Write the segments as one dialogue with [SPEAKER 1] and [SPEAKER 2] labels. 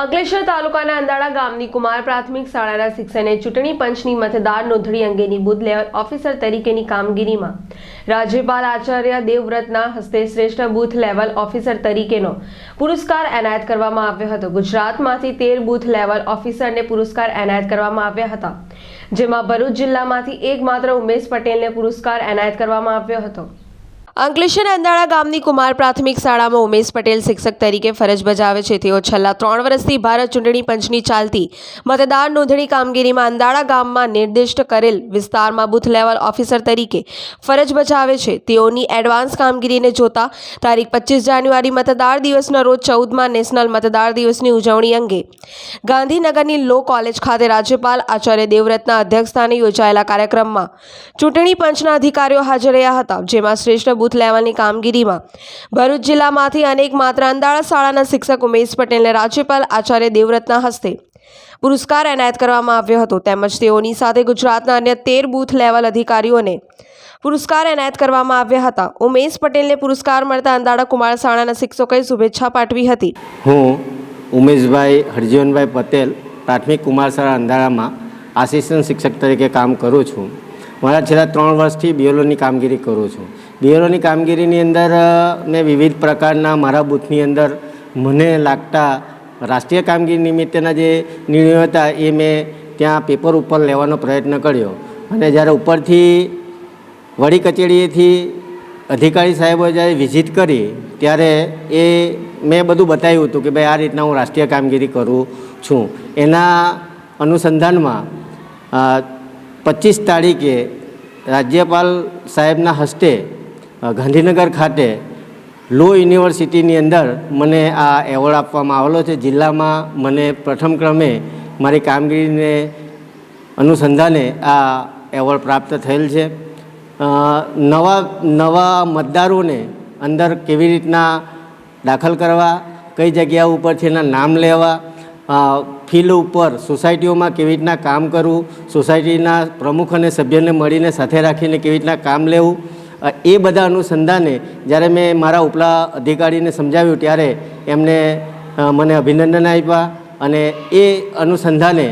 [SPEAKER 1] અંકલેશ્વર તાલુકાના અંદાળા ગામની કુમાર પ્રાથમિક શાળાના શિક્ષણે ચૂંટણી પંચની મતદાર નોંધણી અંગેની બુથ લેવલ ઓફિસર તરીકેની કામગીરીમાં રાજ્યપાલ આચાર્ય દેવવ્રતના હસ્તે શ્રેષ્ઠ બુથ લેવલ ઓફિસર તરીકેનો પુરસ્કાર એનાયત કરવામાં આવ્યો હતો. ગુજરાતમાંથી તેર બુથ લેવલ ઓફિસરને પુરસ્કાર એનાયત કરવામાં આવ્યા હતા, જેમાં ભરૂચ જિલ્લામાંથી એકમાત્ર ઉમેશ પટેલને પુરસ્કાર એનાયત કરવામાં આવ્યો હતો. અંકલેશ્વર અંદાળા ગામની કુમાર પ્રાથમિક શાળામાં ઉમેશ પટેલ શિક્ષક તરીકે ફરજ બજાવે છે. તેઓ છેલ્લા ત્રણ વર્ષથી ભારત ચૂંટણી પંચની ચાલતી મતદાર નોંધણી કામગીરીમાં અંદાળા ગામમાં નિર્દિષ્ટ કરેલ વિસ્તારમાં બુથ લેવલ ઓફિસર તરીકે ફરજ બજાવે છે. તેઓની એડવાન્સ કામગીરીને જોતા તારીખ પચીસ જાન્યુઆરી મતદાર દિવસના રોજ ચૌદમાં નેશનલ મતદાર દિવસની ઉજવણી અંગે ગાંધીનગરની લો કોલેજ ખાતે રાજ્યપાલ આચાર્ય દેવવ્રતના અધ્યક્ષસ્થાને યોજાયેલા કાર્યક્રમમાં ચૂંટણી પંચના અધિકારીઓ હાજર રહ્યા હતા, જેમાં શ્રેષ્ઠ બૂથ લેવલની કામગીરીમાં. ભરૂચ જિલ્લામાંથી અનેક માત્ર અંદાળા શાળાના શિક્ષક ઉમેશ પટેલને રાજ્યપાલ આચાર્ય દેવવ્રતના હસ્તે પુરસ્કાર એનાયત કરવામાં આવ્યો હતો. તેમજ તેઓની સાથે ગુજરાતના અન્ય તેર બૂથ લેવલ અધિકારીઓને પુરસ્કાર એનાયત કરવામાં આવ્યા હતા. ઉમેશ પટેલને પુરસ્કાર મળતા અંદાળા કુમાર શાળાના શિક્ષકોએ શુભેચ્છા પાઠવી હતી.
[SPEAKER 2] હું ઉમેશભાઈ હરજીવનભાઈ પટેલ, પ્રાથમિક કુમાર શાળા અંધારામાં આસિસ્ટન્ટ શિક્ષક તરીકે કામ કરું છું. મારા છેલ્લા ત્રણ વર્ષથી બીએલઓની કામગીરી કરું છું. બીએલઓની કામગીરીની અંદર ને વિવિધ પ્રકારના મારા બૂથની અંદર મને લાગતા રાષ્ટ્રીય કામગીરી નિમિત્તેના જે નિર્ણયો હતા એ મેં ત્યાં પેપર ઉપર લેવાનો પ્રયત્ન કર્યો. અને જ્યારે ઉપરથી વડી કચેરીએથી અધિકારી સાહેબો જ્યારે વિઝિટ કરી, ત્યારે એ મેં બધું બતાવ્યું હતું કે ભાઈ આ રીતના હું રાષ્ટ્રીય કામગીરી કરું છું. એના અનુસંધાનમાં પચીસ તારીખે રાજ્યપાલ સાહેબના હસ્તે ગાંધીનગર ખાતે લો યુનિવર્સિટીની અંદર મને આ એવોર્ડ આપવામાં આવેલો છે. જિલ્લામાં મને પ્રથમ ક્રમે મારી કામગીરીને અનુસંધાને આ એવોર્ડ પ્રાપ્ત થયેલ છે. નવા નવા મતદારોને અંદર કેવી રીતના દાખલ કરવા, કઈ જગ્યા ઉપરથી એના નામ લેવા ફિલ્ડ ઉપર સોસાયટીઓમાં કેવી રીતના કામ કરવું, સોસાયટીના પ્રમુખ અને સભ્યને મળીને સાથે રાખીને કેવી રીતના કામ લેવું એ બધા અનુસંધાને જ્યારે મેં મારા ઉપલા અધિકારીને સમજાવ્યું ત્યારે એમને મને અભિનંદન આપ્યા અને એ અનુસંધાને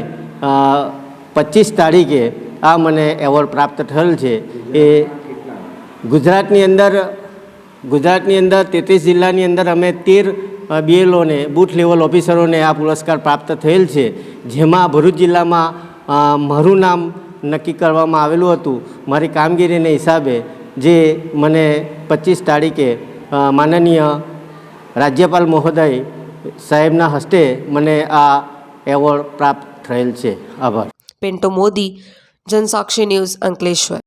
[SPEAKER 2] પચીસ તારીખે આ મને એવોર્ડ પ્રાપ્ત થયેલ છે. એ ગુજરાતની અંદર ગુજરાતની અંદર તેત્રીસ જિલ્લાની અંદર અમે તેર બીએલઓને બૂથ લેવલ ઓફિસરોને આ પુરસ્કાર પ્રાપ્ત થયેલ છે. જેમાં ભરૂચ જિલ્લામાં મારું નામ નક્કી કરવામાં આવેલું હતું. મારી કામગીરીને હિસાબે જે મને પચીસ તારીખે માનનીય રાજ્યપાલ મહોદય સાહેબના હસ્તે મને આ એવોર્ડ પ્રાપ્ત થયેલ છે. આભાર.
[SPEAKER 1] પેન્ટો મોદી જનસાક્ષી ન્યૂઝ અંકલેશ્વર